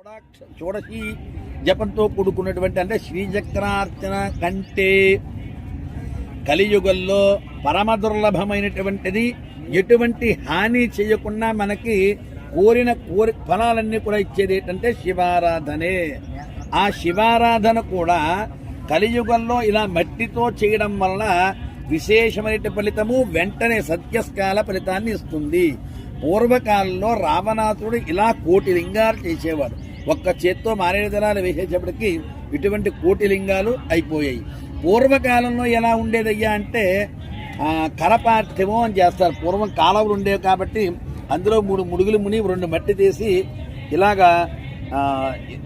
షోడాక్ష- షోడశి జపంతో కూడుకున్నటువంటి అంటే శ్రీచక్రార్చన కంటే కలియుగంలో పరమ దుర్లభమైనటువంటిది. ఎటువంటి హాని చేయకుండా మనకి కోరిన కోరి ఫలాలన్నీ కూడా ఇచ్చేది ఏంటంటే శివారాధనే. ఆ శివారాధన కూడా కలియుగంలో ఇలా మట్టితో చేయడం వలన విశేషమైన ఫలితము వెంటనే సత్యస్కాల ఫలితాన్ని ఇస్తుంది. పూర్వకాలంలో రావణాసుడు ఇలా కోటి లింగాలు చేసేవాడు. ఒక్క చేత్తో మారేడు దళాలు వేసేటప్పటికి ఇటువంటి కోటి లింగాలు అయిపోయాయి. పూర్వకాలంలో ఎలా ఉండేదయ్యా అంటే ఆ, కరపార్థ్యమో అని చేస్తారు. పూర్వం కాలువలు ఉండేవి కాబట్టి అందులో మూడు ముడుగులు ముని రెండు మట్టి తీసి ఇలాగా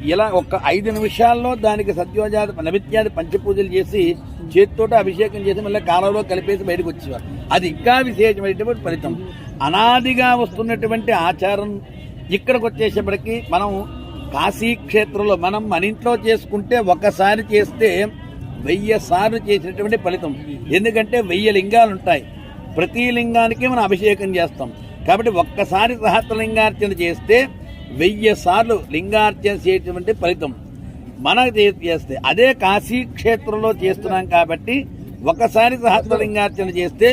ఇలా ఒక ఐదు నిమిషాల్లో దానికి సత్యోజాతి నవిత్యాది పంచపూజలు చేసి చేతితో అభిషేకం చేసి మళ్ళీ కాలంలో కలిపేసి బయటకు వచ్చేవారు. అది ఇంకా విశేషమైనటువంటి ఫలితం. అనాదిగా వస్తున్నటువంటి ఆచారం ఇక్కడికి వచ్చేసేపటికి మనం కాశీ క్షేత్రంలో మనం మన ఇంట్లో చేసుకుంటే ఒకసారి చేస్తే వెయ్యి సార్లు చేసినటువంటి ఫలితం. ఎందుకంటే వెయ్యి లింగాలు ఉంటాయి ప్రతి లింగానికి మనం అభిషేకం చేస్తాం. కాబట్టి ఒక్కసారి సహస్రలింగార్చన చేస్తే వెయ్యి సార్లు లింగార్చన చేసేటువంటి ఫలితం. మన చేస్తే అదే కాశీ క్షేత్రంలో చేస్తున్నాం కాబట్టి ఒకసారి సహస్రలింగార్చన చేస్తే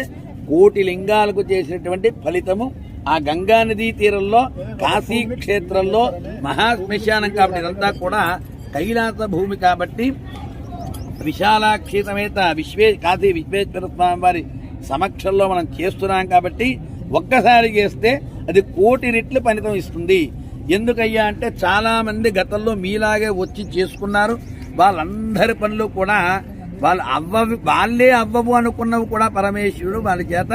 కోటి లింగాలకు చేసినటువంటి ఫలితము ఆ గంగా నదీ తీరంలో కాశీ క్షేత్రంలో మహాశ్మశానం కాబట్టి ఇదంతా కూడా కైలాస భూమి కాబట్టి విశాలాక్షితమేత విశ్వే కాశీ విశ్వేశ్వర స్వామి వారి సమక్షంలో మనం చేస్తున్నాం కాబట్టి ఒక్కసారి చేస్తే అది కోటి రెట్లు ఫలితం ఇస్తుంది. ఎందుకయ్యా అంటే చాలామంది గతంలో మీలాగే వచ్చి చేసుకున్నారు. వాళ్ళందరి పనులు కూడా వాళ్ళు అవ్వవి వాళ్ళే అవ్వవు అనుకున్నవి కూడా పరమేశ్వరుడు వాళ్ళ చేత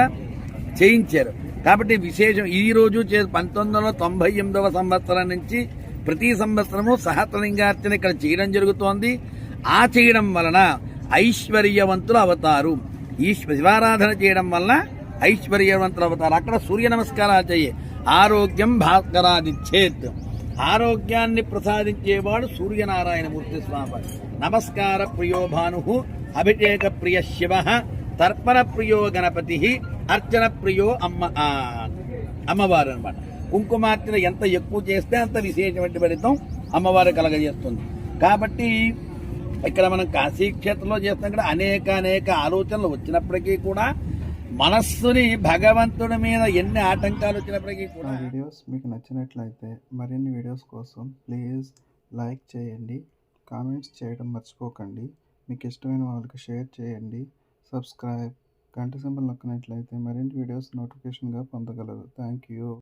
చేయించారు. కాబట్టి విశేషం ఈ రోజు చే పంతొమ్మిది వందల తొంభై ఎనిమిదవ సంవత్సరం నుంచి ప్రతి సంవత్సరము సహస్రలింగార్చన ఇక్కడ చేయడం జరుగుతోంది. ఆ చేయడం వలన ఐశ్వర్యవంతులు అవుతారు. ఈ శివారాధన చేయడం వలన ఐశ్వర్యవంతులు అవుతారు. అక్కడ సూర్య నమస్కారాలు చేయి ఆరోగ్యం భాస్కరాదిచ్చేత్. ఆరోగ్యాన్ని ప్రసాదించేవాడు సూర్యనారాయణమూర్తి స్వామి. నమస్కార ప్రియో భాను. అభిషేక ప్రియ శివ. తర్పణ ప్రియో గణపతి అర్చన ప్రియో అమ్మ అమ్మవారు అనమాట కుంకుమార్చన ఎంత ఎక్కువ చేస్తే అంత విశేషమైన ఫలితం అమ్మవారు కలగజేస్తుంది. కాబట్టి ఇక్కడ మనం కాశీ క్షేత్రంలో చేస్తాం ఇక్కడ అనేక అనేక ఆలోచనలు వచ్చినప్పటికీ కూడా మనస్సుని భగవంతుడి మీద ఎన్ని ఆటంకాలు వచ్చినప్పటికీ కూడా వీడియోస్ మీకు నచ్చినట్లయితే మరిన్ని వీడియోస్ కోసం ప్లీజ్ లైక్ చేయండి కామెంట్స్ చేయడం మర్చిపోకండి మీకు ఇష్టమైన వాళ్ళకి షేర్ చేయండి సబ్స్క్రైబ్. గంట సింబల్ నొక్కినట్లయితే మరిన్ని వీడియోస్ నోటిఫికేషన్గా పొందగలరు. Thank you